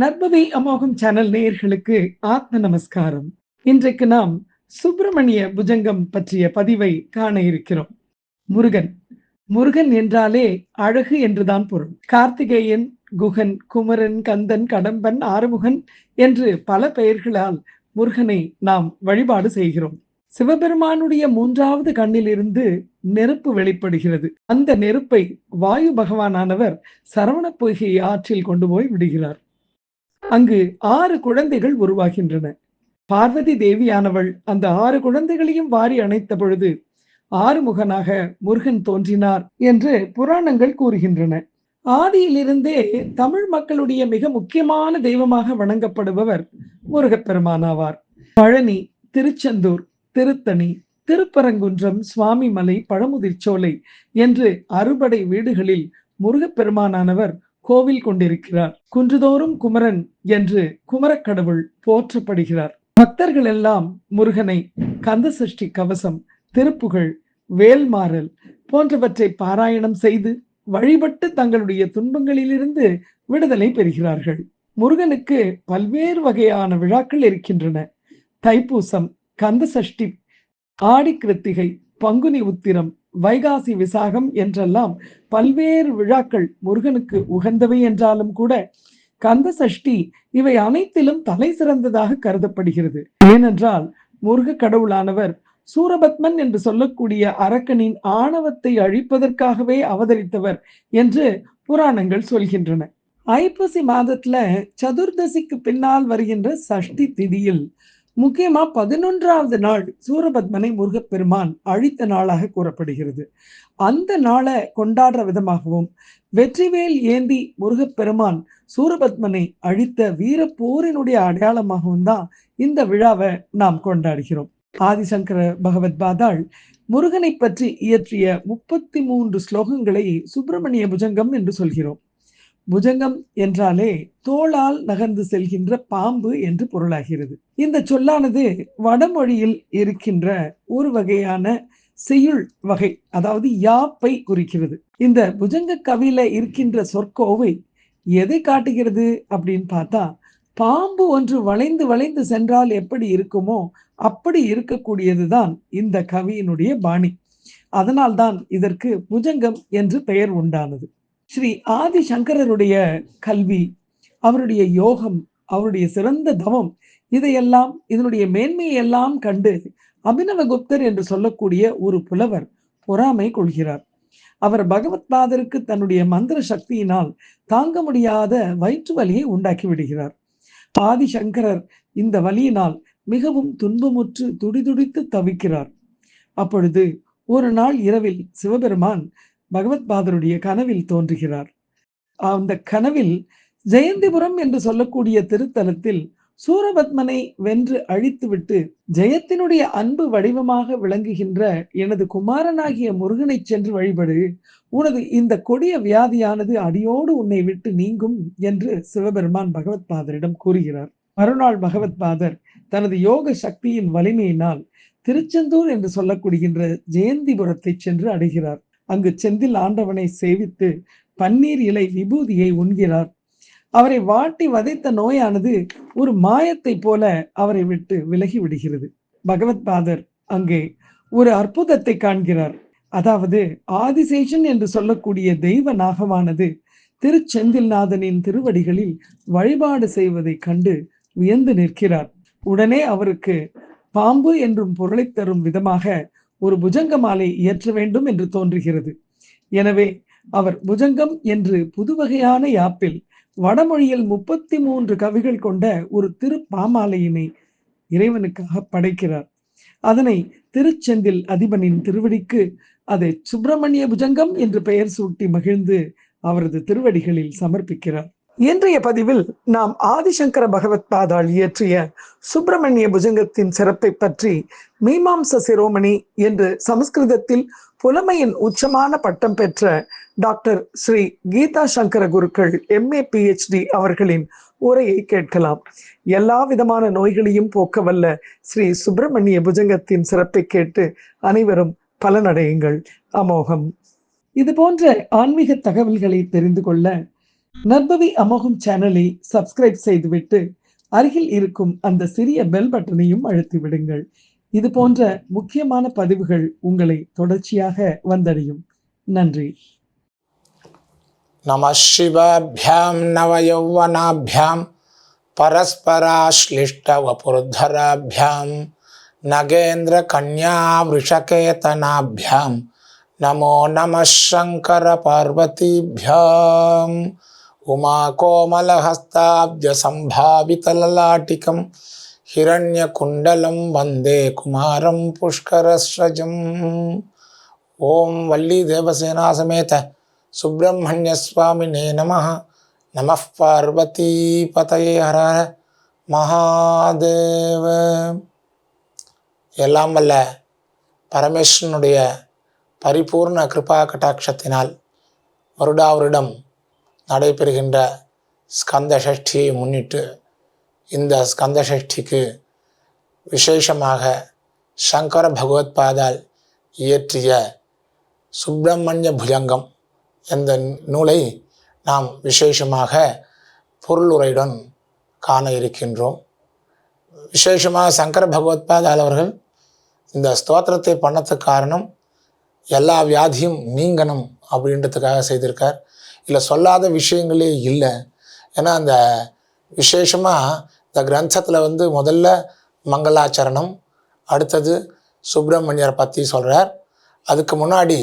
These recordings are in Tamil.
நற்பவி அமோகம் சேனல் நேயர்களுக்கு ஆத்ம நமஸ்காரம். இன்றைக்கு நாம் சுப்பிரமணிய புஜங்கம் பற்றிய பதிவை காண இருக்கிறோம். முருகன். முருகன் என்றாலே அழகு என்றுதான் பொருள். கார்த்திகேயன் குகன் குமரன் கந்தன் கடம்பன் ஆறுமுகன் என்று பல பெயர்களால் முருகனை நாம் வழிபாடு செய்கிறோம். சிவபெருமானுடைய மூன்றாவது கண்ணிலிருந்து நெருப்பு வெளிப்படுகிறது. அந்த நெருப்பை வாயு பகவானானவர் சரவண பொய்கை ஆற்றில் கொண்டு போய் விடுகிறார். அங்கு ஆறு குழந்தைகள் உருவாகின்றன. பார்வதி தேவியானவள் அந்த ஆறு குழந்தைகளையும் வாரி அணைத்த பொழுது ஆறுமுகனாக முருகன் தோன்றினார் என்று புராணங்கள் கூறுகின்றன. ஆதியிலிருந்தே தமிழ் மக்களுடைய மிக முக்கியமான தெய்வமாக வணங்கப்படுபவர் முருகப்பெருமானாவார். பழனி திருச்செந்தூர் திருத்தணி திருப்பரங்குன்றம் சுவாமிமலை பழமுதிர்ச்சோலை என்று அறுபடை வீடுகளில் முருகப்பெருமானானவர் கோவில் கொண்டிருக்கிறார். குன்றுதோறும் குமரன் என்று குமரக்கடவுள் போற்றப்படுகிறார். பக்தர்கள் எல்லாம் முருகனை கந்த சஷ்டி கவசம் திருப்புகழ் வேல்மாறல் போன்றவற்றை பாராயணம் செய்து வழிபட்டு தங்களுடைய துன்பங்களிலிருந்து விடுதலை பெறுகிறார்கள். முருகனுக்கு பல்வேறு வகையான விழாக்கள் இருக்கின்றன. தைப்பூசம் கந்த சஷ்டி ஆடி கிருத்திகை பங்குனி உத்திரம் வைகாசி விசாகம் என்றெல்லாம் பல்வேறு விழாக்கள் முருகனுக்கு உகந்தவை என்றாலும் கூட கந்த சஷ்டி இவை அனைத்திலும் தலை சிறந்ததாக கருதப்படுகிறது. ஏனென்றால் முருக கடவுளானவர் சூரபத்மன் என்று சொல்லக்கூடிய அரக்கனின் ஆணவத்தை அழிப்பதற்காகவே அவதரித்தவர் என்று புராணங்கள் சொல்கின்றன. ஐப்பசி மாதத்துல சதுர்தசிக்கு பின்னால் வருகின்ற சஷ்டி திதியில் முக்கியமா பதினொன்றாவது நாள் சூரபத்மனை முருகப்பெருமான் அழித்த நாளாக கூறப்படுகிறது. அந்த நாளை கொண்டாடுற விதமாகவும் வெற்றிவேல் ஏந்தி முருகப்பெருமான் சூரபத்மனை அழித்த வீர போரினுடைய அடையாளமாகவும் தான் இந்த விழாவை நாம் கொண்டாடுகிறோம். ஆதிசங்கர பகவத் பாதாள் முருகனை பற்றி இயற்றிய முப்பத்தி மூன்று ஸ்லோகங்களை சுப்பிரமணிய புஜங்கம் என்று சொல்கிறோம். புஜங்கம் என்றாலே தோளால் நகர்ந்து செல்கின்ற பாம்பு என்று பொருளாகிறது. இந்த சொல்லானது வடமொழியில் இருக்கின்ற ஒரு வகையான செய்யுள் வகை அதாவது யாப்பை குறிக்கிறது. இந்த புஜங்க கவியில இருக்கின்ற சொற்கோவை எதை காட்டுகிறது அப்படின்னு பார்த்தா பாம்பு ஒன்று வளைந்து வளைந்து சென்றால் எப்படி இருக்குமோ அப்படி இருக்கக்கூடியதுதான் இந்த கவியினுடைய பாணி. அதனால்தான் இதற்கு புஜங்கம் என்று பெயர் உண்டானது. ஸ்ரீ ஆதி சங்கரருடைய கல்வி அவருடைய யோகம் அவருடைய சிறந்த தவம் இதையெல்லாம் இதனுடைய மேன்மையை எல்லாம் கண்டு அபினவகுப்தர் என்று சொல்லக்கூடிய ஒரு புலவர் பொறாமை கொள்கிறார். அவர் பகவத்பாதருக்கு தன்னுடைய மந்திர சக்தியினால் தாங்க முடியாத வயிற்று வலியை உண்டாக்கி விடுகிறார். ஆதிசங்கரர் இந்த வலியினால் மிகவும் துன்பமுற்று துடிதுடித்து தவிக்கிறார். அப்பொழுது ஒரு நாள் இரவில் சிவபெருமான் பகவத் பாதருடைய கனவில் தோன்றுகிறார். அந்த கனவில் ஜெயந்திபுரம் என்று சொல்லக்கூடிய திருத்தலத்தில் சூரபத்மனை வென்று அழித்துவிட்டு ஜெயத்தினுடைய அன்பு வடிவமாக விளங்குகின்ற எனது குமாரனாகிய முருகனை சென்று வழிபடு. உனது இந்த கொடிய வியாதியானது அடியோடு உன்னை விட்டு நீங்கும் என்று சிவபெருமான் பகவத் பாதரிடம் கூறுகிறார். மறுநாள் பகவத் பாதர் தனது யோக சக்தியின் வலிமையினால் திருச்செந்தூர் என்று சொல்லக்கூடிய ஜெயந்திபுரத்தை சென்று அடைகிறார். அங்கு செந்தில் ஆண்டவனை சேவித்து பன்னீர் இலை விபூதியை உண்கிறார். அவரை வாட்டி வதைத்த நோயானது ஒரு மாயத்தை போல அவரை விட்டு விலகி விடுகிறது. பகவத் பாதர் அங்கே ஒரு அற்புதத்தை காண்கிறார். அதாவது ஆதிசேஷன் என்று சொல்லக்கூடிய தெய்வ நாகமானது திருச்செந்தில்நாதனின் திருவடிகளில் வழிபாடு செய்வதை கண்டு வியந்து நிற்கிறார். உடனே அவருக்கு பாம்பு என்றும் பொருளை தரும் விதமாக ஒரு புஜங்க மாலை இயற்ற வேண்டும் என்று தோன்றுகிறது. எனவே அவர் புஜங்கம் என்று புதுவகையான யாப்பில் வடமொழியில் முப்பத்தி மூன்று கவிகள் கொண்ட ஒரு திரு பாமாலையினை இறைவனுக்காக படைக்கிறார். அதனை திருச்செந்தில் அதிபனின் திருவடிக்கு அதை சுப்பிரமணிய புஜங்கம் என்று பெயர் சூட்டி மகிழ்ந்து அவரது திருவடிகளில் சமர்ப்பிக்கிறார். இன்றைய பதிவில் நாம் ஆதிசங்கர பகவத் பாதால் இயற்றிய சுப்பிரமணிய புஜங்கத்தின் சிறப்பை பற்றி மீமாம்ச சிரோமணி என்று சமஸ்கிருதத்தில் புலமையின் உச்சமான பட்டம் பெற்ற டாக்டர் ஸ்ரீ கீதா சங்கர குருக்கள் எம்ஏ பிஹெச்டி அவர்களின் உரையை கேட்கலாம். எல்லா விதமான நோய்களையும் போக்க வல்ல ஸ்ரீ சுப்பிரமணிய புஜங்கத்தின் சிறப்பை கேட்டு அனைவரும் பலனடையுங்கள். அமோகம். இது போன்ற ஆன்மீக தகவல்களை தெரிந்து கொள்ள நற்பவி அமோகம் சேனலை சப்ஸ்கிரைப் செய்துவிட்டு அருகில் இருக்கும் அந்த சிறிய பெல் பட்டனையும் அழுத்தி விடுங்கள் இது போன்ற முக்கியமான பதிவுகள் உங்களை தொடர்ச்சியாக வந்தடையும் நன்றி नमः शिवाभ्यां नवयौवनाभ्यां परस्पराश्लिष्टवपुर्धराभ्यां नगेन्द्रकन्यावृषकेतनाभ्यां नमो नमः शङ्करपार्वतीभ्याम् உமாகோமலஹஸ்தாப்ஜசம்பாவிதலலாட்டிகம். ஹிரண்யகுண்டலம் வந்தே குமாரம் புஷ்கரஸ்ரஜம். ஓம் வள்ளி தேவசேனா சமேத சுப்பிரமணியஸ்வாமினே நம நம பார்வதி பதையே ஹர. மகாதேவ. எல்லாம் வல்ல பரமேஸ்வரனுடைய பரிபூர்ண கிருபா கட்டாட்சத்தினால் வருடாவருடம் நடைபெறுகின்ற ஸ்கந்த சஷ்டியை முன்னிட்டு இந்த ஸ்கந்த சஷ்டிக்கு விசேஷமாக சங்கர பகவத்பாதால் இயற்றிய சுப்பிரமணிய புஜங்கம் என்ற நூலை நாம் விசேஷமாக பொருளுரையுடன் காண இருக்கின்றோம். விசேஷமாக சங்கர பகவத்பாதால் அவர்கள் இந்த ஸ்தோத்திரத்தை பண்ணதுக்கு காரணம் எல்லா வியாதியும் நீங்கணும் அப்படின்றதுக்காக செய்திருக்கார். இல்லை சொல்லாத விஷயங்களே இல்லை. ஏன்னா அந்த விசேஷமாக இந்த கிரந்தத்தில் வந்து முதல்ல மங்களாச்சரணம் அடுத்தது சுப்பிரமணியரை பற்றி சொல்கிறார் அதுக்கு முன்னாடி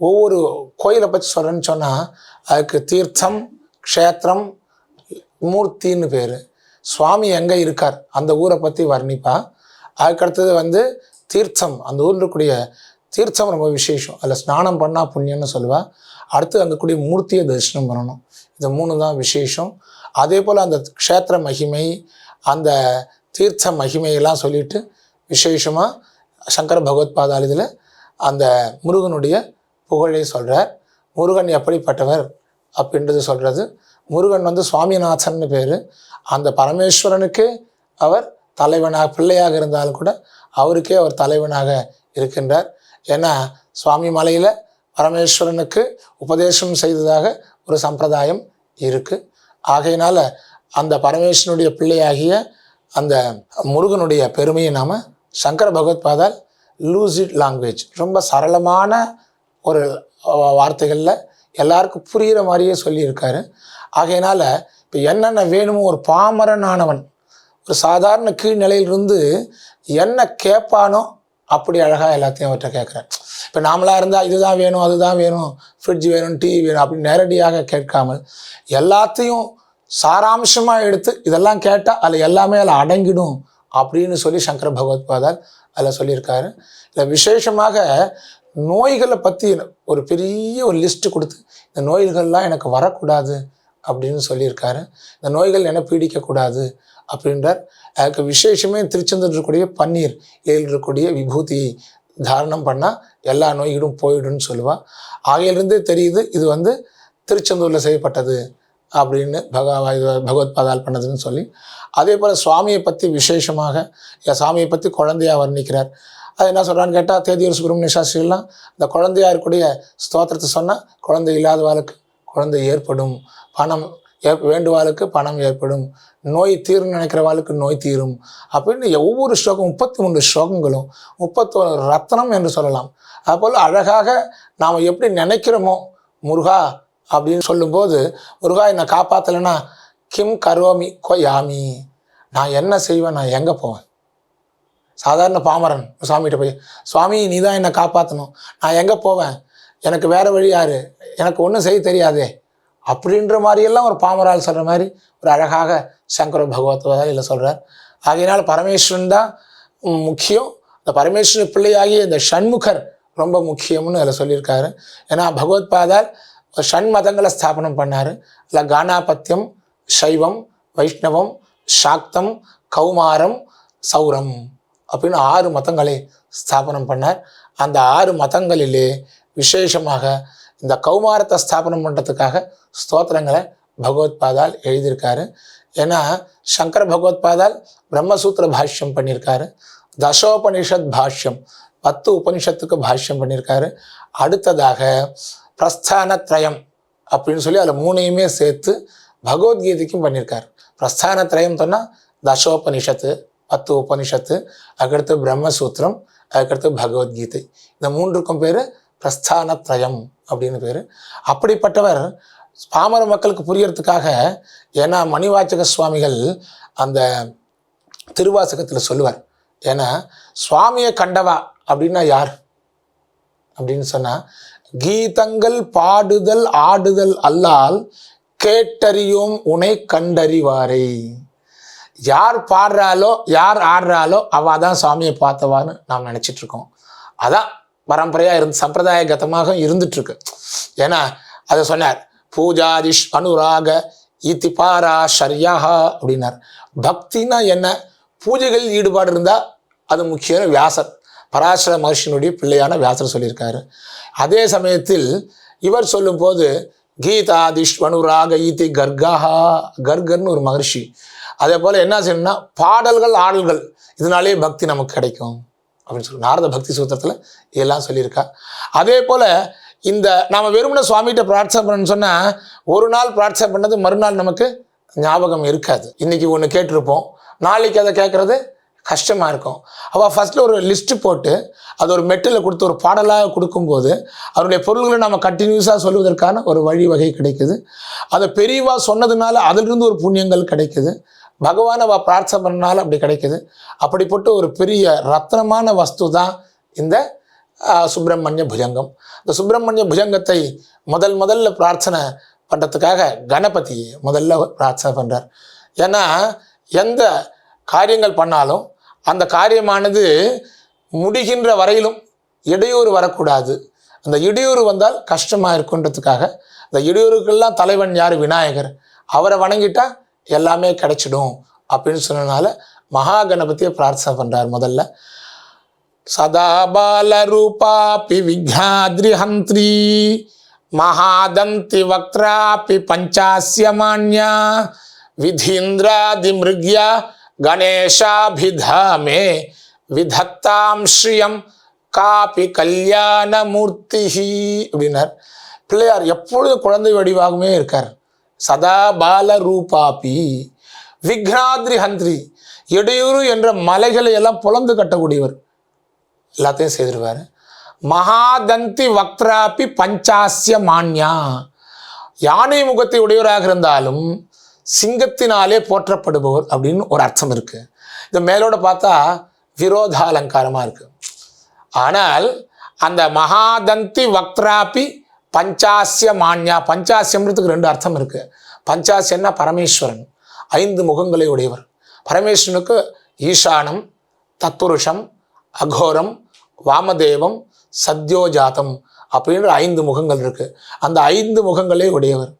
ஒவ்வொரு கோயிலை பற்றி சொல்கிறேன்னு சொன்னால் அதுக்கு தீர்த்தம் க்ஷேத்திரம் மூர்த்தின்னு பேர். சுவாமி எங்கே இருக்கார்? அந்த ஊரை பற்றி வர்ணிப்பா. அதுக்கடுத்தது வந்து தீர்த்தம். அந்த ஊரில் இருக்கக்கூடிய தீர்த்தம் ரொம்ப விசேஷம். அதில் ஸ்நானம் பண்ணால் புண்ணியம்னு சொல்லுவா. அடுத்து அங்கே கூடிய மூர்த்தியை தரிசனம் பண்ணணும். இது மூணு தான் விசேஷம். அதே போல் அந்த க்ஷேத்திர மகிமை அந்த தீர்த்த மகிமையெல்லாம் சொல்லிட்டு விசேஷமாக சங்கர பகவத் இதில் அந்த முருகனுடைய புகழை சொல்கிறார் முருகன் எப்படிப்பட்டவர் அப்படின்றது சொல்கிறது முருகன் வந்து சுவாமிநாதன் பேர். அந்த பரமேஸ்வரனுக்கு அவர் தலைவனாக பிள்ளையாக இருந்தாலும் கூட அவருக்கே அவர் தலைவனாக இருக்கின்றார். ஏன்னா சுவாமி மலையில் பரமேஸ்வரனுக்கு உபதேசம் செய்ததாக ஒரு சம்பிரதாயம் இருக்குது ஆகையினால் அந்த பரமேஸ்வரனுடைய பிள்ளையாகிய அந்த முருகனுடைய பெருமையை நாம் சங்கர பகவத்பாதால் லூசிட் லாங்குவேஜ் ரொம்ப சரளமான ஒரு வார்த்தைகளில் எல்லாருக்கும் புரிகிற மாதிரியே சொல்லியிருக்காரு. ஆகையினால் இப்போ என்னென்ன வேணுமோ ஒரு பாமரனானவன் ஒரு சாதாரண கீழ்நிலையிலிருந்து என்ன கேட்பானோ அப்படி அழகாக எல்லாத்தையும் அவர்கிட்ட கேட்குறேன் இப்போ நாமளாக இருந்தால் இதுதான் வேணும் அதுதான் வேணும் ஃப்ரிட்ஜ் வேணும் டிவி வேணும் அப்படின்னு நேரடியாக கேட்காமல் எல்லாத்தையும் சாராம்சமாக எடுத்து இதெல்லாம் கேட்டால் அதில் எல்லாமே அதில் அடங்கிடும் அப்படின்னு சொல்லி சங்கர பகவத்பாதார் அதில் சொல்லியிருக்காரு. இல்லை விசேஷமாக நோய்களை பற்றி ஒரு பெரிய ஒரு லிஸ்ட்டு கொடுத்து இந்த நோய்கள்லாம் எனக்கு வரக்கூடாது அப்படின்னு சொல்லியிருக்காரு. இந்த நோய்கள் என பீடிக்கக்கூடாது அப்படின்றார். அதுக்கு விசேஷமே திருச்செந்தூர் இருக்கக்கூடிய பன்னீர் ஏழு இருக்கக்கூடிய விபூதியை தாரணம் பண்ணால் எல்லா நோய்களும் போயிடும்னு சொல்லுவாள் ஆகையிலிருந்தே தெரியுது இது வந்து திருச்செந்தூரில் செய்யப்பட்டது அப்படின்னு பகவா இது பகவத்பாதால் பண்ணதுன்னு சொல்லி. அதே போல் சுவாமியை பற்றி விசேஷமாக சுவாமியை பற்றி குழந்தையாக வர்ணிக்கிறார். அது என்ன சொல்கிறான்னு கேட்டால் தேதியூர் சுப்பிரமணிய சாஸ்திரிலாம் இந்த குழந்தையாக இருக்கக்கூடிய ஸ்தோத்திரத்தை சொன்னால் குழந்தை இல்லாதவாளுக்கு குழந்தை ஏற்படும். பணம் வேண்டுவாளுக்கு பணம் ஏற்படும். நோய் தீரும் நினைக்கிறவாளுக்கு நோய் தீரும். அப்படின்னு ஒவ்வொரு ஸ்லோகம் முப்பத்தி மூன்று ஸ்லோகங்களும் முப்பத்தோரு ரத்னம் என்று சொல்லலாம். அதுபோல் அழகாக நாம் எப்படி நினைக்கிறோமோ முருகா அப்படின்னு சொல்லும்போது முருகா என்னை காப்பாற்றலைன்னா கிம் கரோமி கொயாமி. நான் என்ன செய்வேன்? நான் எங்கே போவேன்? சாதாரண பாமரன் சுவாமிகிட்ட போய் சுவாமி நீ தான் என்னை காப்பாற்றணும் நான் எங்கே போவேன்? எனக்கு வேறு வழி யார்? எனக்கு ஒன்றும் செய்ய தெரியாதே. அப்படின்ற மாதிரியெல்லாம் ஒரு பாமரால் சொல்கிற மாதிரி ஒரு அழகாக சங்கர பகவத்வதில் சொல்கிறார் ஆகையினால் பரமேஸ்வரன் தான் முக்கியம். இந்த பரமேஸ்வர பிள்ளையாகிய இந்த ஷண்முகர் ரொம்ப முக்கியம்னு அதில் சொல்லியிருக்காரு. ஏன்னா பகவத்பாதால் ஷண் மதங்களை ஸ்தாபனம் பண்ணார். அதில் கானாபத்தியம் சைவம் வைஷ்ணவம் சாக்தம் கௌமாரம் சௌரம் அப்படின்னு ஆறு மதங்களை ஸ்தாபனம் பண்ணார். அந்த ஆறு மதங்களிலே விசேஷமாக இந்த கௌமாரத்தை ஸ்தாபனம் பண்ணுறதுக்காக ஸ்தோத்திரங்களை பகவத்பாதால் எழுதியிருக்காரு. ஏன்னா சங்கர பகவத்பாதால் பிரம்மசூத்திர பாஷ்யம் பண்ணியிருக்காரு. தசோபனிஷத் பாஷ்யம் பத்து உபனிஷத்துக்கு பாஷ்யம் பண்ணியிருக்காரு. அடுத்ததாக பிரஸ்தானத்ரயம் அப்படின்னு சொல்லி அதில் மூணையுமே சேர்த்து பகவத்கீதைக்கும் பண்ணியிருக்காரு. பிரஸ்தானத்ரயம் சொன்னால் தசோபனிஷத்து பத்து உபனிஷத்து அதுக்கடுத்து பிரம்மசூத்திரம் அதுக்கடுத்து பகவத்கீதை. இந்த மூன்றுக்கும் பேர் பிரஸ்தானத்ரயம். அப்படின்னு பேர். அப்படிப்பட்டவர் பாமர மக்களுக்கு புரியறதுக்காக ஏன்னா மணிவாச்சக சுவாமிகள் அந்த திருவாசகத்தில் சொல்லுவார். ஏன்னா சுவாமியை கண்டவா அப்படின்னா யார்? அப்படின்னு சொன்னால் கீதங்கள் பாடுதல் ஆடுதல் அல்லால் கேட்டறியோம் உனை கண்டறிவாரே. யார் பாடுறாலோ யார் ஆடுறாலோ அவள் தான் சாமியை பார்த்தவான்னு நாம் நினச்சிட்ருக்கோம் அதான் பரம்பரையாக இருந்து சம்பிரதாயகதமாக இருந்துட்டுருக்கு. ஏன்னா அதை சொன்னார் பூஜாதிஷ் அனுராக இத்திபாரா ஷர்யா அப்படின்னார். பக்தினா என்ன? பூஜைகளில் ஈடுபாடு இருந்தால் அது முக்கியம் வியாசர் பராசர மகர்ஷியினுடைய பிள்ளையான வியாசர் சொல்லியிருக்காரு. அதே சமயத்தில் இவர் சொல்லும்போது கீதாதிஷ்வனுராக ஈதி கர்காஹா கர்கர்னு ஒரு மகர்ஷி. அதே போல் என்ன செய்யணும்னா பாடல்கள் ஆடல்கள் இதனாலேயே பக்தி நமக்கு கிடைக்கும். அப்படின்னு சொல்லி நாரத பக்தி சூத்திரத்தில் இதெல்லாம் சொல்லியிருக்கா. அதே போல் இந்த நாம் வெறுமனே சுவாமிகிட்ட பிரார்த்தனை பண்ணணும்னு சொன்னால் ஒரு நாள் பிரார்த்தனை பண்ணது மறுநாள் நமக்கு ஞாபகம் இருக்காது. இன்னைக்கு ஒன்று கேட்டிருப்போம். நாளைக்கு அதை கேட்குறது கஷ்டமாக இருக்கும். அவள் ஃபஸ்ட்டில் ஒரு லிஸ்ட்டு போட்டு அது ஒரு மெட்டில் கொடுத்து ஒரு பாடலாக கொடுக்கும்போது அவருடைய பொருள்களை நம்ம கண்டினியூஸாக சொல்வதற்கான ஒரு வழிவகை கிடைக்குது. அதை பெரியவா சொன்னதுனால அதிலிருந்து ஒரு புண்ணியங்கள் கிடைக்குது. பகவானை அவள் பிரார்த்தனை பண்ணாலும் அப்படி கிடைக்குது. அப்படிப்பட்ட ஒரு பெரிய ரத்னமான வஸ்து தான் இந்த சுப்பிரமணிய புஜங்கம். இந்த சுப்பிரமணிய புஜங்கத்தை முதல் முதல்ல பிரார்த்தனை பண்ணுறதுக்காக கணபதி முதல்ல பிரார்த்தனை பண்ணுறார் ஏன்னா எந்த காரியங்கள் பண்ணாலும் அந்த காரியமானது முடிகின்ற வரையிலும் இடையூறு வரக்கூடாது. அந்த இடையூறு வந்தால் கஷ்டமாக இருக்குன்றதுக்காக அந்த இடையூறுக்கெல்லாம் தலைவன் யார்? விநாயகர். அவரை வணங்கிட்டால் எல்லாமே கிடைச்சிடும் அப்படின்னு சொன்னனால மகா கணபதியை பிரார்த்தனை பண்ணுறார் முதல்ல. சதா பாலரூபாபி விக்யாத்ரிஹந்திரி மகாதந்தி வக்ராபி விதிந்திராதி மிருக்யா கணேஷாபிதாமே விதத்தாம் ஸ்ரீயம் காபி கல்யாணமூர்த்தி அப்படின்னார். பிள்ளையார் எப்பொழுதும் குழந்தை வடிவாகவே இருக்கார்? சதா பால ரூபாபி விக்னாத்ரி ஹந்திரி இடையூறு என்ற மலைகளை எல்லாம் புலந்து கட்டக்கூடியவர். எல்லாத்தையும் செய்திருவார் மகாதந்தி வக்ராபி பஞ்சாசிய மான்யா. யானை முகத்தை உடையவராக இருந்தாலும் சிங்கத்தினாலே போற்றப்படுபவர் அப்படின்னு ஒரு அர்த்தம் இருக்கு. இந்த மேலோட பார்த்தா விரோத அலங்காரமாக இருக்கு. ஆனால் அந்த மகாதந்தி வக்ராபி பஞ்சாசிய மான்யா பஞ்சாசியம்ன்றதுக்கு ரெண்டு அர்த்தம் இருக்கு. பஞ்சாசியன்னா பரமேஸ்வரன். ஐந்து முகங்களை உடையவர். பரமேஸ்வரனுக்கு ஈசானம் தத்புருஷம் அகோரம் வாமதேவம் சத்யோஜாதம் அப்படின்ற ஐந்து முகங்கள் இருக்கு. அந்த ஐந்து முகங்களே உடையவர்.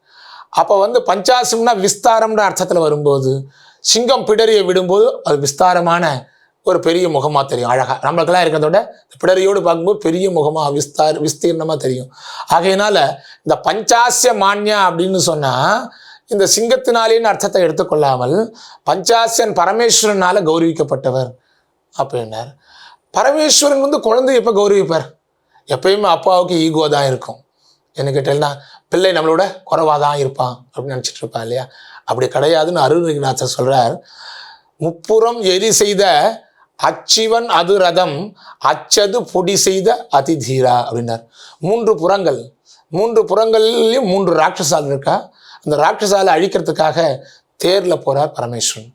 அப்போ வந்து பஞ்சாசம்னா விஸ்தாரம்ன்ற அர்த்தத்தில் வரும்போது சிங்கம் பிடறிய விடும்போது அது விஸ்தாரமான ஒரு பெரிய முகமாக தெரியும் அழகாக நம்மளுக்கெல்லாம் இருக்கிறத விட பிடரியோடு பார்க்கும்போது பெரிய முகமாக விஸ்தார் விஸ்தீர்ணமாக தெரியும். ஆகையினால இந்த பஞ்சாசிய மான்யா அப்படின்னு சொன்னால் இந்த சிங்கத்தினாலேன்னு அர்த்தத்தை எடுத்துக்கொள்ளாமல் பஞ்சாசியன் பரமேஸ்வரனால் கௌரவிக்கப்பட்டவர் அப்படின்னார். பரமேஸ்வரன் வந்து குழந்தை எப்போ கௌரவிப்பார்? எப்பயுமே அப்பாவுக்கு ஈகோ தான் இருக்கும். என்ன கேட்டேன்னா பிள்ளை நம்மளோட குறைவாக தான் இருப்பான் அப்படின்னு நினச்சிட்டு இருப்பான் இல்லையா? அப்படி கிடையாதுன்னு அருணகிரிநாதர் சொல்கிறார் முப்புறம் எரி செய்த அச்சிவன் அது ரதம் அச்சது பொடி செய்த அதிதீரா அப்படின்னார். மூன்று புறங்கள் மூன்று புறங்கள்லையும் மூன்று ராட்சசால் இருக்கா? அந்த ராட்சசாலை அழிக்கிறதுக்காக தேரில் போகிறார் பரமேஸ்வரன்.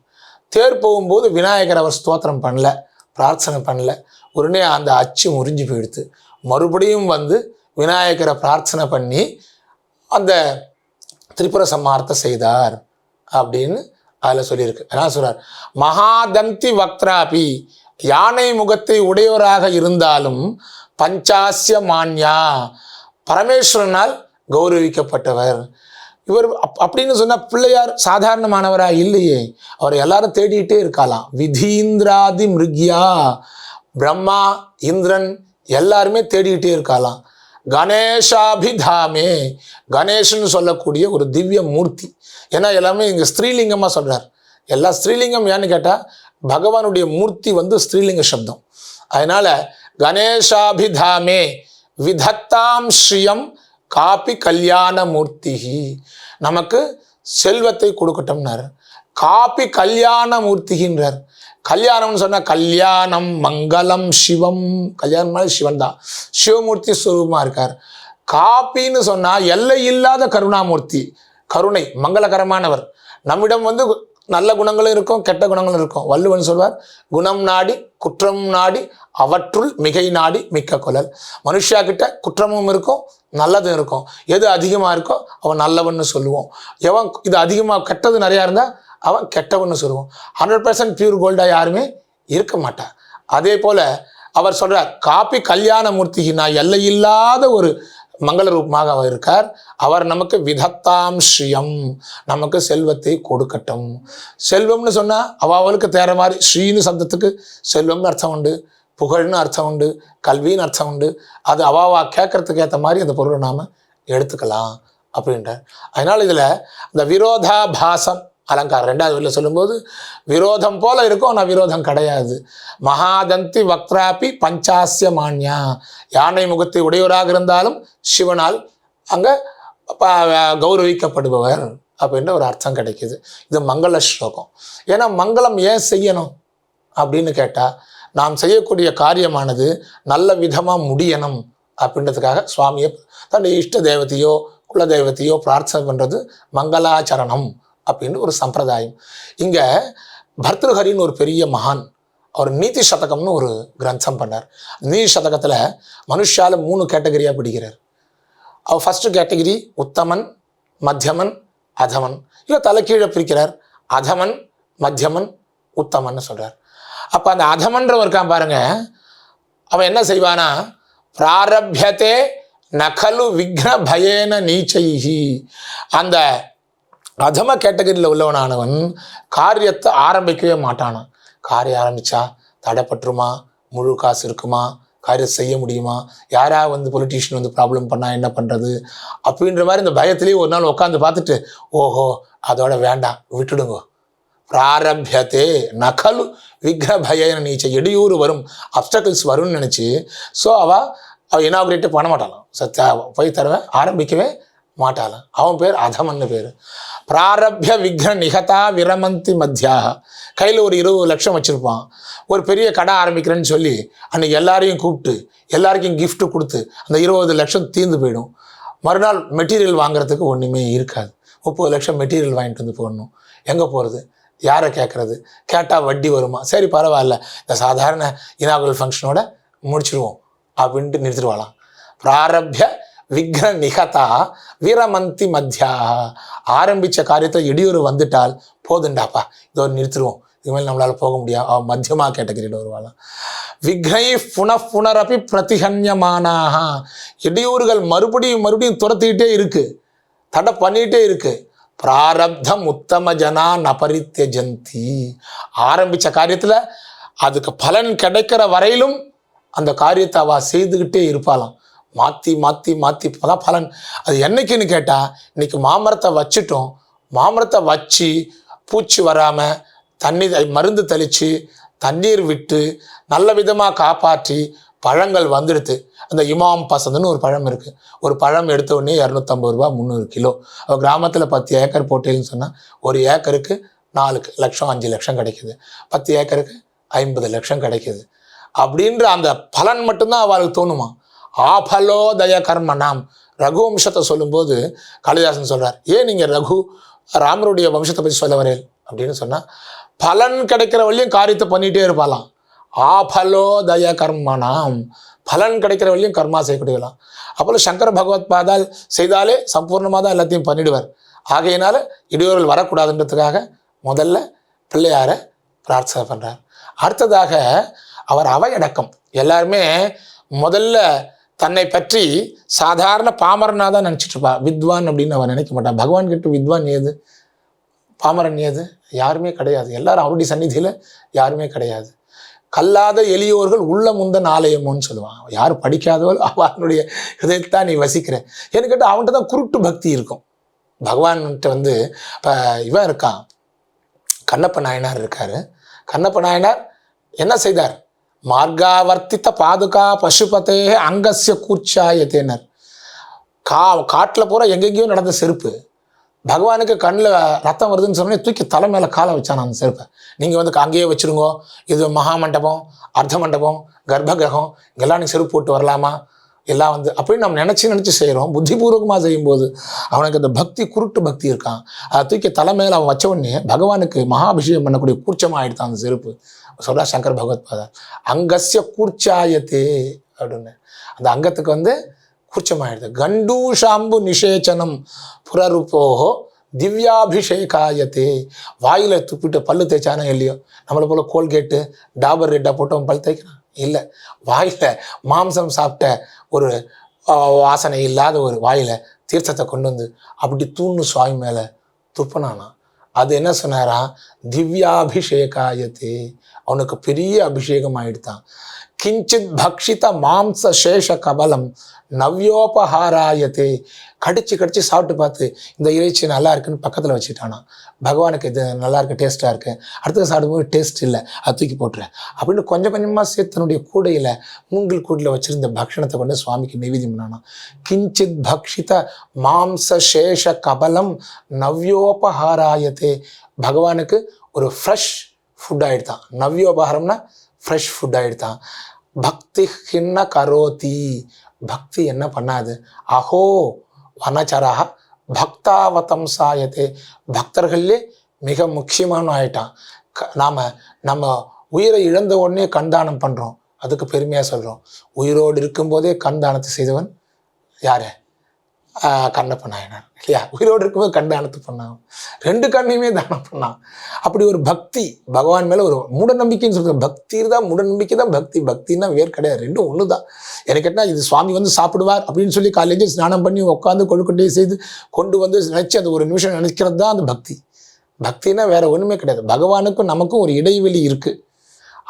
தேர் போகும்போது விநாயகர் அவர் ஸ்தோத்திரம் பண்ணல பிரார்த்தனை பண்ணல. உடனே அந்த அச்சு முறிஞ்சு போயிடுது மறுபடியும் வந்து விநாயகரை பிரார்த்தனை பண்ணி அந்த திரிபுர சம்மாரத்தை செய்தார் அப்படின்னு அதில் சொல்லியிருக்கு. என்ன சொல்கிறார் மகாதந்தி வக்ராபி யானை முகத்தை உடையவராக இருந்தாலும் பஞ்சாசிய மான்யா பரமேஸ்வரனால் கௌரவிக்கப்பட்டவர். இவர் அப்- அப்படின்னு சொன்னால் பிள்ளையார் சாதாரணமானவராக இல்லையே. அவர் எல்லாரும் தேடிட்டே இருக்கலாம் விதீந்திராதி மிருக்யா பிரம்மா இந்திரன் எல்லாருமே தேடிக்கிட்டே இருக்கலாம் கணேஷாபிதாமே கணேஷ்னு சொல்லக்கூடிய ஒரு திவ்ய மூர்த்தி. ஏன்னா எல்லாமே இங்கே ஸ்ரீலிங்கமாக சொல்கிறார் எல்லா ஸ்ரீலிங்கம் ஏன்னு கேட்டால் பகவானுடைய மூர்த்தி வந்து ஸ்ரீலிங்க சப்தம். அதனால் கணேஷாபிதாமே விதத்தாம் ஸ்ரீயம் காப்பி கல்யாண மூர்த்தி நமக்கு செல்வத்தை கொடுக்கட்டும்னார். காப்பி கல்யாண மூர்த்திகின்றார் கல்யாணம்னு சொன்னால் கல்யாணம் மங்களம் சிவம். கல்யாணம் சிவன் தான். சிவமூர்த்தி ஸ்வரூபமா இருக்கார். காப்பின்னு சொன்னால் எல்லை இல்லாத கருணாமூர்த்தி. கருணை மங்களகரமானவர். நம்மிடம் வந்து நல்ல குணங்களும் இருக்கும் கெட்ட குணங்களும் இருக்கும். வள்ளுவன் சொல்வார் குணம் நாடி குற்றம் நாடி அவற்றுள் மிகை நாடி மிக்க கொலல் மனுஷா கிட்ட குற்றமும் இருக்கும் நல்லதும் இருக்கும். எது அதிகமாக இருக்கோ அவன் நல்லவன்னு சொல்லுவோம். எவன் இது அதிகமாக கெட்டது நிறையா இருந்தால் அவன் கெட்டவன்னு சொல்லுவோம். ஹண்ட்ரட் பர்சன்ட் பியூர் கோல்டாக யாருமே இருக்க மாட்டான் அதே போல் அவர் சொல்கிறார் காப்பி கல்யாண மூர்த்திக்கு நான் எல்லையில்லாத ஒரு மங்கள ரூபமாக அவர் இருக்கார். அவர் நமக்கு விதத்தாம் ஸ்ரீயம். நமக்கு செல்வத்தை கொடுக்கட்டும். செல்வம்னு சொன்னால் அவ அவளுக்கு தேர மாதிரி ஸ்ரீன்னு சப்தத்துக்கு செல்வம்னு அர்த்தம் உண்டு புகழ்னு அர்த்தம் உண்டு கல்வின்னு அர்த்தம் உண்டு. அது அவாவா கேட்கறதுக்கு ஏற்ற மாதிரி அந்த பொருளை நாம எடுத்துக்கலாம் அப்படின்றார். அதனால் இதில் இந்த விரோதாபாசம் அலங்காரம். ரெண்டாவது வரியில் சொல்லும்போது விரோதம் போல இருக்கும் ஆனால் விரோதம் கிடையாது. மகாதந்தி வக்ராபி பஞ்சாசிய மான்யா. யானை முகத்தை உடையவராக இருந்தாலும் சிவனால் அங்கே கௌரவிக்கப்படுபவர் அப்படின்ற ஒரு அர்த்தம் கிடைக்குது. இது மங்கள ஸ்லோகம். ஏன்னா மங்களம் ஏன் செய்யணும் அப்படின்னு கேட்டால் நாம் செய்யக்கூடிய காரியமானது நல்ல விதமாக முடியணும் அப்படின்றதுக்காக சுவாமியை தன்னுடைய இஷ்ட தேவதையோ குல தெய்வத்தையோ பிரார்த்தனை பண்ணுறது மங்களாச்சரணம் அப்படின்னு ஒரு சம்பிரதாயம். இங்கே பர்திருஹரின்னு ஒரு பெரிய மகான் அவர் நீதி சதகம்னு ஒரு கிரந்தம் பண்ணார். நீதி சதகத்தில் மனுஷால மூணு கேட்டகரியாக பிடிக்கிறார். அவர் ஃபஸ்ட்டு கேட்டகரி உத்தமன் மத்தியமன் அதமன். இல்லை தலைக்கீழே பிரிக்கிறார். அதமன் மத்தியமன் உத்தமன்னு சொல்கிறார் அப்போ அந்த அதமன்றவன் இருக்கான் பாருங்க அவன் என்ன செய்வானா பிராரபியத்தே நகலு விக்ன பயேன நீச்சைஹி. அந்த அதம கேட்டகரியில் உள்ளவனானவன் காரியத்தை ஆரம்பிக்கவே மாட்டானான் காரியம் ஆரம்பிச்சா தடைப்பட்டுருமா? முழு காசு இருக்குமா? காரியம் செய்ய முடியுமா? யாரா வந்து பொலிட்டீஷியன் வந்து ப்ராப்ளம் பண்ணால் என்ன பண்ணுறது அப்படின்ற மாதிரி இந்த பயத்திலேயே ஒரு நாள் உட்காந்து பார்த்துட்டு ஓஹோ அதோட வேண்டாம் விட்டுடுங்க. பிராரபியத்தே நகலு விக்ன பயன நீச்ச இடையூறு வரும் அப்டக்கிள்ஸ் வரும்னு நினச்சி ஸோ அவள் அவள் இனாகுரேட்டே பண்ண மாட்டாளாம். சத்த போய் தருவேன் ஆரம்பிக்கவே மாட்டாளாம். அவன் பேர் அதமன்னு பேர். பிராரப்ய விக்ன நிகதா விரமந்தி மத்தியாக. கையில் ஒரு இருபது லட்சம் வச்சுருப்பான். ஒரு பெரிய கடை ஆரம்பிக்கிறேன்னு சொல்லி அன்னைக்கு எல்லாரையும் கூப்பிட்டு எல்லாருக்கும் கிஃப்ட்டு கொடுத்து அந்த இருபது லட்சம் தீர்ந்து போயிடும். மறுநாள் மெட்டீரியல் வாங்குறதுக்கு ஒன்றுமே இருக்காது. முப்பது லட்சம் மெட்டீரியல் வாங்கிட்டு வந்து போடணும். எங்கே போகிறது யாரை கேட்குறது கேட்டால் வட்டி வருமா? சரி பரவாயில்ல. இந்த சாதாரண இனாகுல் ஃபங்க்ஷனோட முடிச்சிருவோம். அப்படின்ட்டு நிறுத்திடுவாளாம் பிராரப்ய விக்ன நிகதா வீரமந்தி மத்தியா ஆரம்பித்த காரியத்தில் இடியூறு வந்துட்டால் போதுண்டாப்பா. இதோ நிறுத்திடுவோம் இதுமாதிரி நம்மளால் போக முடியாது. அவன் மத்தியமா கேட்டகரியில் வருவாளாம் விக்னை புன புனரப்பி பிரதிகன்யமானாக இடையூறுகள் மறுபடியும் மறுபடியும் துரத்திக்கிட்டே இருக்குது தடை பண்ணிகிட்டே இருக்குது பிராரப்தம் உத்தம ஜனா நபரித்யஜந்தி ஆரம்பித்த காரியத்தில் அதுக்கு பலன் கிடைக்கிற வரையிலும் அந்த காரியத்தை அவ செய்துக்கிட்டே இருப்பாளாம். மாற்றி மாற்றி மாற்றி தான் பலன். அது என்னைக்குன்னு கேட்டால் இன்னைக்கு மாமரத்தை வச்சுட்டோம். மாமரத்தை வச்சு பூச்சி வராமல் தண்ணி மருந்து தெளித்து தண்ணீர் விட்டு நல்ல விதமாக காப்பாற்றி பழங்கள் வந்துடுது. அந்த இமாம் பசந்துன்னு ஒரு பழம் இருக்குது ஒரு பழம் எடுத்த உடனே இரநூத்தம்பது ரூபா முந்நூறு கிலோ. கிராமத்தில் பத்து ஏக்கர் போட்டேன்னு சொன்னால் ஒரு ஏக்கருக்கு நாலு லட்சம் அஞ்சு லட்சம் கிடைக்குது. பத்து ஏக்கருக்கு ஐம்பது லட்சம் கிடைக்குது. அப்படின்ற அந்த பலன் மட்டும்தான் அவளுக்கு தோணுமா? ஆபலோதய கர்மனாம். ரகு வம்சத்தை சொல்லும்போது காளிதாசன் சொல்கிறார் ஏன் நீங்கள் ரகு ராமருடைய வம்சத்தை பற்றி சொல்ல வரேன்? அப்படின்னு சொன்னால் பலன் கிடைக்கிற வழியும் காரியத்தை பண்ணிகிட்டே இருப்பாளாம். ஆபலோதய கர்மனாம். பலன் கிடைக்கிற வழியும் கர்மா செய்யக்கூடியலாம் அப்போ சங்கர பகவத் பாதால் செய்தாலே சம்பூர்ணமாக தான் எல்லாத்தையும் பண்ணிடுவார். ஆகையினால இடையூறுகள் வரக்கூடாதுன்றதுக்காக முதல்ல பிள்ளையாரை பிரார்த்தனை பண்ணுறார் அடுத்ததாக அவர் அவையடக்கம். எல்லாருமே முதல்ல தன்னை பற்றி சாதாரண பாமரனாக தான் நினச்சிட்டு இருப்பா. வித்வான் அப்படின்னு அவன் நினைக்க மாட்டான். பகவான் கிட்ட வித்வான் ஏது? பாமரன் ஏது? யாருமே கிடையாது. எல்லாரும் அவருடைய சந்நிதியில் யாருமே கிடையாது. கல்லாத எளியோர்கள் உள்ள முந்தன் ஆலயமோன்னு சொல்லுவான். யார் படிக்காதவள்? அவனுடைய ஹிருதயத்தான் நீ வசிக்கிற. ஏன்னு கேட்டால் அவன்கிட்ட தான் குருட்டு பக்தி இருக்கும். பகவான்கிட்ட வந்து இப்போ இவன் இருக்கான். கண்ணப்ப நாயனார் இருக்காரு. கண்ணப்ப நாயனார் என்ன செய்தார்? மார்காவர்த்தித்த பாதுகா பசுபதே அங்கசிய கூச்சாயத்தேனர் கா காட்டில் பூரா எங்கெங்கேயோ நடந்த செருப்பு. பகவானுக்கு கண்ணில் ரத்தம் வருதுன்னு சொன்னே தூக்கி தலை மேலே காலை வச்சான் அந்த செருப்பை. நீங்கள் வந்து அங்கேயே வச்சிருங்கோ. இது மகா மண்டபம் அர்த்த மண்டபம் கர்ப்ப கிரகம் இங்கெல்லாம் நீ செருப்பு போட்டு வரலாமா? எல்லாம் வந்து அப்படின்னு நம்ம நினச்சி நினச்சி செய்கிறோம் புத்திபூர்வகமாக செய்யும்போது அவனுக்கு அந்த பக்தி குருட்டு பக்தி இருக்கான் அதை தூக்கி தலை மேலே அவன் வச்ச உடனே பகவானுக்கு மகாபிஷேகம் பண்ணக்கூடிய கூர்ச்சமாக ஆயிடுத்தான் அந்த செருப்பு. சொல்றா சங்கர் பகவத் பாதா. அங்கசிய கூர்ச்சாயத்தே அப்படின்னு அந்த அங்கத்துக்கு வந்து கூச்சமாயிடுது கண்டூஷாம்பு நிஷேச்சனம் புரருப்போகோ திவ்யாபிஷேகாயத்தே. வாயில் துப்பிட்டு பல்லு தேய்ச்சானோ இல்லையோ? நம்மளை போல கோல்கேட்டு டாபர் ரெட்டா போட்டவன் பல் தேய்க்கிறான். இல்லை. வாயில் மாம்சம் சாப்பிட்ட ஒரு வாசனை இல்லாத ஒரு வாயில் தீர்த்தத்தை கொண்டு வந்து அப்படி தூண்ணு சுவாமி மேலே துப்புனானா? அது என்ன சொன்னாரா? திவ்யாபிஷேகாயத்தே. அவனுக்கு பெரிய அபிஷேகம் ஆயிடுத்தான் கிஞ்சித் பக்ஷித மாம்ச சேஷ கபலம் நவ்யோபஹாராயத்தே. கடிச்சு கடிச்சு சாப்பிட்டு பார்த்து இந்த இறைச்சி நல்லா இருக்குன்னு பக்கத்தில் வச்சுட்டானா பகவானுக்கு இது நல்லாயிருக்கு டேஸ்ட்டாக இருக்குது அடுத்தது சாப்பிடும்போது டேஸ்ட் இல்லை. அது தூக்கி போட்டுறேன் அப்படின்னு கொஞ்சம் கொஞ்சமாக சேர்த்து தன்னுடைய கூடையில் மூங்கில் கூடையில் வச்சுருந்த பக்ஷணத்தை கொண்டு சுவாமிக்கு நிவேதியம் பண்ணணும் கிஞ்சித் பக்ஷித மாம்ச சேஷ கபலம் நவ்யோபஹாராயத்தே பகவானுக்கு ஒரு ஃப்ரெஷ் ஃபுட் ஆகிடுதான் நவ்யோபகாரம்னா ஃப்ரெஷ் ஃபுட் ஆகிடுதான் பக்தி ஹின்ன கரோதி. பக்தி என்ன பண்ணாது? அஹோ வனச்சராக பக்தாவதம் சாயத்தே பக்தர்கள்லே மிக முக்கியமான ஆயிட்டான். க நாம் நம்ம உயிரை இழந்த உடனே கண்தானம் பண்ணுறோம் அதுக்கு பெருமையாக சொல்கிறோம் உயிரோடு இருக்கும்போதே கண்தானத்தை செய்தவன் யார்? கண்ணப்ப நாயனார் இல்லையா? உயிரோடு இருக்கும்போது கண் தானத்து பண்ணான் ரெண்டு கண்ணையுமே தானம் பண்ணான். அப்படி ஒரு பக்தி பகவான் மேலே ஒரு மூட நம்பிக்கைன்னு சொல்றது பக்தி தான் மூட நம்பிக்கை தான் பக்தி. பக்தின்னா வேறு கிடையாது ரெண்டும் ஒன்று தான் எனக்கு கேட்டால் இது சுவாமி வந்து சாப்பிடுவார் அப்படின்னு சொல்லி காலேஜில் ஸ்நானம் பண்ணி உட்காந்து கொழுக்கட்டையை செய்து கொண்டு வந்து நினச்சி அந்த ஒரு நிமிஷம் நினைக்கிறது தான் அந்த பக்தி. பக்தினா வேற ஒன்றுமே கிடையாது. பகவானுக்கும் நமக்கும் ஒரு இடைவெளி இருக்குது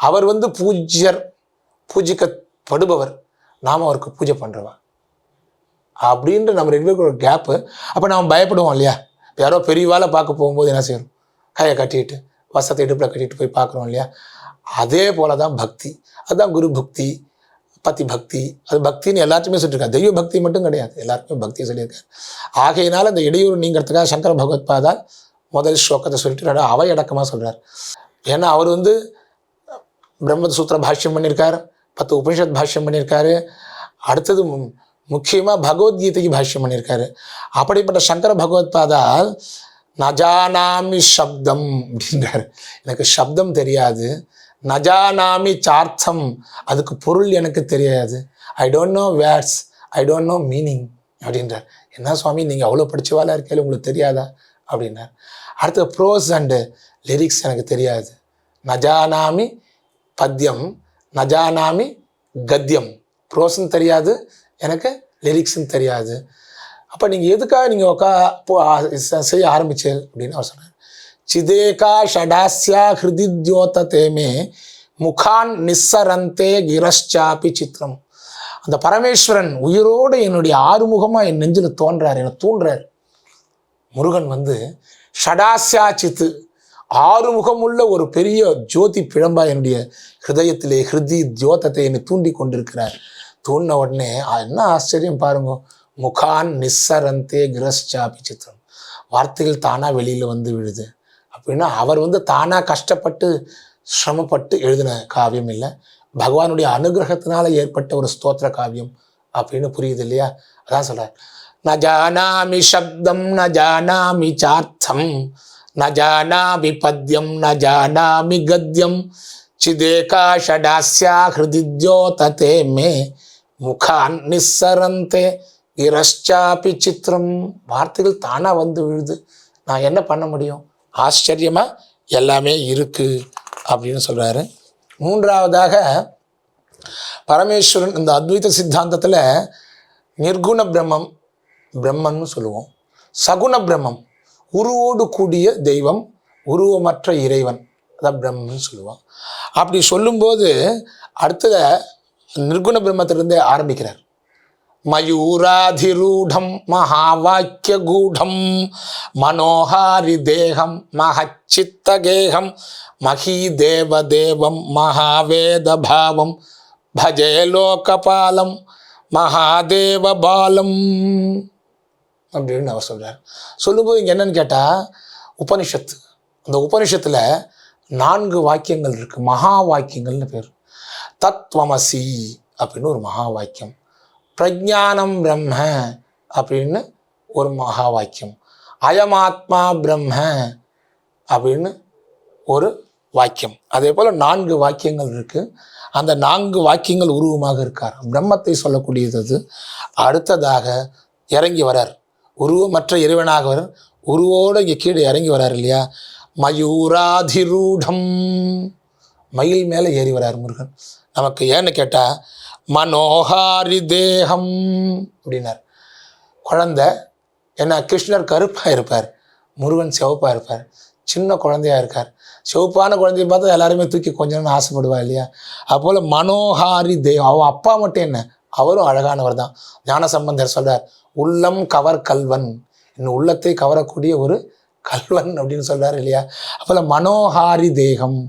அவர் வந்து பூஜ்யர் பூஜிக்கப்படுபவர். நாம் அவருக்கு பூஜை பண்ணுறவன் அப்படின்ற நம்ம ரெண்டு பேருக்கு ஒரு கேப்பு அப்போ நம்ம பயப்படுவோம் இல்லையா? யாரோ பெரியவாளை பார்க்க போகும்போது என்ன செய்யணும்? கையை கட்டிட்டு வசத்தை இடுப்பில் கட்டிட்டு போய் பார்க்குறோம் இல்லையா? அதே போல தான் பக்தி. அதுதான் குரு பக்தி பத்தி பக்தி. அது பக்தின்னு எல்லாத்தையுமே சொல்லியிருக்காரு தெய்வ பக்தி மட்டும் கிடையாது. எல்லாருக்குமே பக்தி சொல்லியிருக்காரு. ஆகையினால அந்த இடையூறு நீங்கிறதுக்காக சங்கர பகவத் பாதா முதல் ஸ்லோகத்தை சொல்லிட்டு அவை அடக்கமாக சொல்கிறார் ஏன்னா அவர் வந்து பிரம்மசூத்திர பாஷ்யம் பண்ணியிருக்கார் பத்து உபனிஷத் பாஷ்யம் பண்ணியிருக்காரு. அடுத்தது முக்கியமாக பகவத்கீதைக்கு பாஷ்யம் பண்ணியிருக்காரு. அப்படிப்பட்ட சங்கர பகவத் பாதா நஜானாமி சப்தம் அப்படின்றார் எனக்கு சப்தம் தெரியாது. நஜானாமி சார்த்தம் அதுக்கு பொருள் எனக்கு தெரியாது. I don't know words I don't know meaning அப்படின்றார். என்ன சுவாமி நீங்கள் அவ்வளோ படிச்சவாளா இருக்கையில உங்களுக்கு தெரியாதா? அப்படின்னார் அடுத்து ப்ரோஸ் அண்டு லிரிக்ஸ் எனக்கு தெரியாது. நஜானாமி பத்யம். நஜானாமி கத்யம். ப்ரோஸும் தெரியாது. எனக்கு லிரிக்ஸும் தெரியாது. அப்போ நீங்கள் எதுக்காக நீங்கள் உக்கா போ செய்ய ஆரம்பிச்சேன் அப்படின்னு அவர் சொன்னார். சிதேகா ஷடாஸ்யா ஹிருதி தியோததேமே முகான் நிஸ்ஸரந்தே கிரஷ்சாபி சித்திரம் அந்த பரமேஸ்வரன் உயிரோடு என்னுடைய ஆறுமுகமாக என் நெஞ்சில் தோன்றார் என்னை தூண்டுறார். முருகன் வந்து ஷடாஸ்யா சித்து ஆறுமுகமுள்ள ஒரு பெரிய ஜோதி பிழம்பா என்னுடைய ஹிருதயத்திலே ஹிருதி தியோதத்தை என்னை தூண்டி கொண்டிருக்கிறார். தூண்டின உடனே என்ன ஆச்சரியம் பாருங்க. முகான் நிஸ்ஸரந்தே கிரஸ்சாபி சித்திரம். வார்த்தைகள் தானாக வெளியில் வந்து விழுது. அப்படின்னா அவர் வந்து தானாக கஷ்டப்பட்டு சிரமப்பட்டு எழுதின காவியம் இல்லை. பகவானுடைய அனுகிரகத்தினால ஏற்பட்ட ஒரு ஸ்தோத்திர காவியம் அப்படின்னு புரியுது இல்லையா? அதான் சொல்கிறார் ந ஜானாமி சப்தம் ந ஜானாமி சார்த்தம் ந ஜானாமி பத்யம் ந ஜானாமி கத்யம். சிதேகா ஷடாஸ்யா ஹிருதித்யோததே மே முகான் நிசரந்தே இரஷ்சாபி சித்திரம். வார்த்தைகள் தானாக வந்து விழுது. நான் என்ன பண்ண முடியும்? ஆச்சரியமாக எல்லாமே இருக்குது அப்படின்னு சொல்கிறாரு மூன்றாவதாக பரமேஸ்வரன் இந்த அத்வைத சித்தாந்தத்தில் நிர்குண பிரம்மம் பிரம்மன்னு சொல்லுவோம். சகுண பிரம்மம் உருவோடு கூடிய தெய்வம் உருவமற்ற இறைவன் அதான் பிரம்மன்னு சொல்லுவோம். அப்படி சொல்லும்போது அடுத்தத நிர்குண பிரம்மத்திலிருந்தே ஆரம்பிக்கிறார். மயூராதிரூடம் மகாவாக்கியகூடம் மனோஹாரி தேகம் மகச்சித்தகேகம் மகாவேத பாவம் பஜே லோகபாலம் மகாதேவ பாலம் அப்படின்னு அவர் சொல்கிறார் சொல்லும்போது இங்கே என்னன்னு கேட்டால் உபனிஷத்து. அந்த உபனிஷத்தில் நான்கு வாக்கியங்கள் இருக்குது மகா வாக்கியங்கள்னு பேர். தத்வமசி அப்படின்னு ஒரு மகா வாக்கியம் பிரஜானம் பிரம்ம அப்படின்னு ஒரு மகா வாக்கியம் அயமாத்மா பிரம்ம அப்படின்னு ஒரு வாக்கியம். அதே போல் நான்கு வாக்கியங்கள் இருக்குது அந்த நான்கு வாக்கியங்கள் உருவமாக இருக்கார். பிரம்மத்தை சொல்லக்கூடியது அடுத்ததாக இறங்கி வரார். உருவமற்ற இறைவனாக வரார் உருவோடு இங்கே கீழே இறங்கி வரார் இல்லையா? மயூராதிரூடம். மயில் மேலே ஏறி வரார் முருகன். நமக்கு ஏன்னு கேட்டால் மனோஹாரி தேகம் அப்படின்னார். குழந்த என்ன கிருஷ்ணர் கருப்பாக இருப்பார் முருகன் சிவப்பாக இருப்பார் சின்ன குழந்தையாக இருக்கார். சிவப்பான குழந்தைய பார்த்தா எல்லாருமே தூக்கி கொஞ்சம்னு ஆசைப்படுவா இல்லையா? அப்போல் மனோஹாரி தேவ் அவன் அப்பா மட்டும் என்ன அவரும் அழகானவர் தான். சம்பந்தர் சொல்வார் உள்ளம் கவர் கல்வன். என் உள்ளத்தை கவரக்கூடிய ஒரு கல்வன் அப்படின்னு சொல்கிறார் இல்லையா? அப்போல மனோஹாரி தேகம்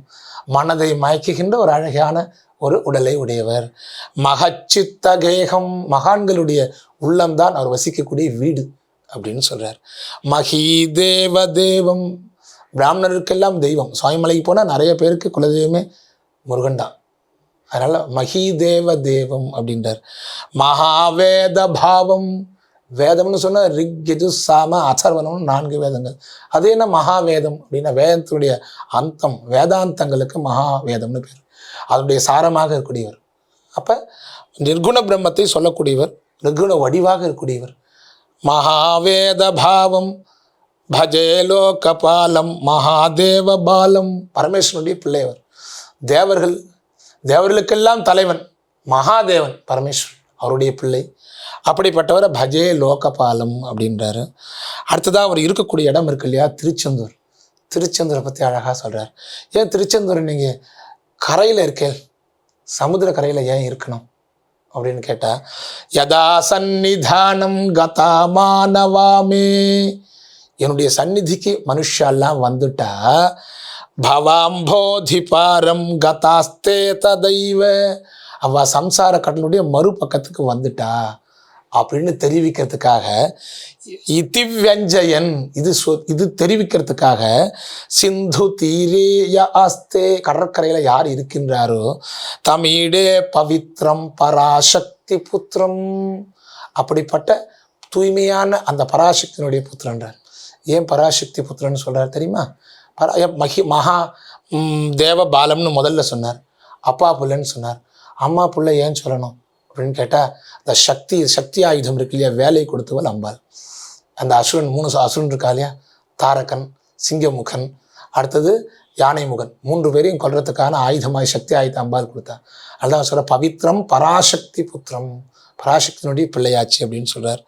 மனதை மயக்குகின்ற ஒரு அழகான ஒரு உடலை உடையவர். மகச்சித்த கேகம் மகான்களுடைய உள்ளம்தான் அவர் வசிக்கக்கூடிய வீடு அப்படின்னு சொல்றார். மகி தேவ தேவம். பிராமணருக்கெல்லாம் தெய்வம். சுவாமிமலைக்கு போனால் நிறைய பேருக்கு குலதெய்வமே முருகன் தான். அதனால் மகி தேவ தேவம் அப்படின்றார். மகாவேத பாவம். வேதம்னு சொன்னால் ரிக் எஜு சாம அசர்வனம்னு நான்கு வேதங்கள். அது என்ன மகாவேதம் அப்படின்னா வேதத்தினுடைய அந்தம் வேதாந்தங்களுக்கு மகாவேதம்னு பேர். அதனுடைய சாரமாக இருக்கக்கூடியவர். அப்போ நிர்குண பிரம்மத்தை சொல்லக்கூடியவர் நிர்குண வடிவாக இருக்கக்கூடியவர். மகாவேத பாவம் பஜே லோகபாலம் மகாதேவ பாலம் பரமேஸ்வரனுடைய பிள்ளையவர். தேவர்கள் தேவர்களுக்கெல்லாம் தலைவன் மகாதேவன் பரமேஸ்வரன் அவருடைய பிள்ளை. அப்படிப்பட்டவரை பஜே லோகபாலம் அப்படின்றாரு. அடுத்ததாக அவர் இருக்கக்கூடிய இடம் இருக்கு இல்லையா? திருச்செந்தூர். திருச்செந்தூரை பற்றி அழகாக சொல்கிறார் ஏன் திருச்செந்தூர் நீங்கள் கரையில் இருக்கே சமுதிர கரையில் ஏன் இருக்கணும்? அப்படின்னு கேட்டால் யதா சந்நிதானம் கதா மானவாமே. என்னுடைய சந்நிதிக்கு மனுஷெல்லாம் வந்துட்டா பவாம்போதி பாரம் கதாஸ்தே ததைவ. அவ சம்சார கடலுடைய மறுபக்கத்துக்கு வந்துட்டா. அப்படின்னு தெரிவிக்கிறதுக்காக இதிவ்யஞ்சயன் இது சொ இது தெரிவிக்கிறதுக்காக சிந்து தீரேய ஆஸ்தே கடற்கரையில் யார் இருக்கின்றாரோ தமிழே பவித்ரம் பராசக்தி புத்திரம். அப்படிப்பட்ட தூய்மையான அந்த பராசக்தியினுடைய புத்திரன்றார். ஏன் பராசக்தி புத்திரன்னு சொல்கிறார் தெரியுமா? பரா மகி மகா தேவ பாலம்னு முதல்ல சொன்னார். அப்பா புள்ளன்னு சொன்னார். அம்மா புள்ள ஏன் சொல்லணும் அப்படின்னு கேட்டால் அந்த சக்தி சக்தி ஆயுதம் இருக்கு இல்லையா? வேலை கொடுத்தவள் அம்பாள். அந்த அசுரன் மூணு அசுரன் இருக்கா இல்லையா? தாரகன் சிங்கமுகன் அடுத்தது யானை முகன் மூன்று பேரையும் கொல்றதுக்கான ஆயுதமாய் சக்தி ஆயுத அம்பாள் கொடுத்தா. அதுதான் சொல்ற பவித்ரம் பராசக்தி புத்திரம். பராசக்தியினுடைய பிள்ளையாச்சு அப்படின்னு சொல்றார்.